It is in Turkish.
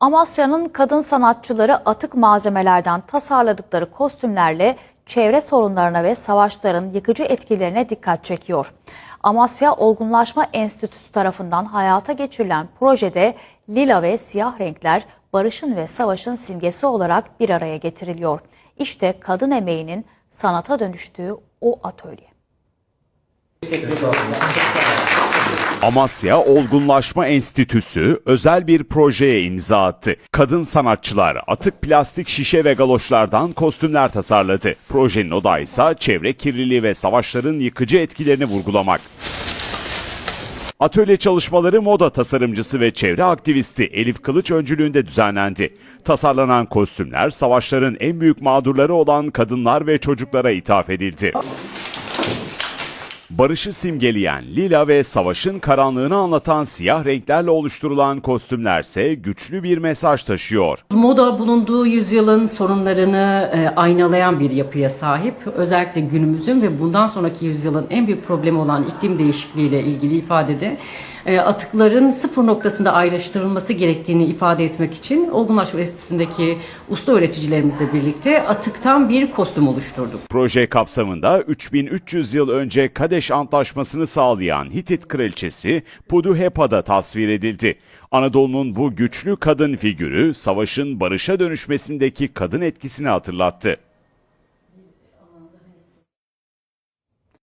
Amasya'nın kadın sanatçıları atık malzemelerden tasarladıkları kostümlerle çevre sorunlarına ve savaşların yıkıcı etkilerine dikkat çekiyor. Amasya Olgunlaşma Enstitüsü tarafından hayata geçirilen projede lila ve siyah renkler barışın ve savaşın simgesi olarak bir araya getiriliyor. İşte kadın emeğinin sanata dönüştüğü o atölye. Amasya Olgunlaşma Enstitüsü özel bir projeye imza attı. Kadın sanatçılar atık plastik şişe ve galoşlardan kostümler tasarladı. Projenin odağı ise çevre kirliliği ve savaşların yıkıcı etkilerini vurgulamak. Atölye çalışmaları moda tasarımcısı ve çevre aktivisti Elif Kılıç öncülüğünde düzenlendi. Tasarlanan kostümler savaşların en büyük mağdurları olan kadınlar ve çocuklara ithaf edildi. Barışı simgeleyen lila ve savaşın karanlığını anlatan siyah renklerle oluşturulan kostümlerse güçlü bir mesaj taşıyor. Moda bulunduğu yüzyılın sorunlarını e, aynalayan bir yapıya sahip. Özellikle günümüzün ve bundan sonraki yüzyılın en büyük problemi olan iklim değişikliğiyle ilgili ifadede e, atıkların sıfır noktasında ayrıştırılması gerektiğini ifade etmek için Olgunlaşma Enstitüsü'ndeki usta öğreticilerimizle birlikte atıktan bir kostüm oluşturduk. Proje kapsamında 3300 yıl önce Kadeş Antlaşması'nı sağlayan Hitit kraliçesi Puduhepa'da tasvir edildi. Anadolu'nun bu güçlü kadın figürü savaşın barışa dönüşmesindeki kadın etkisini hatırlattı.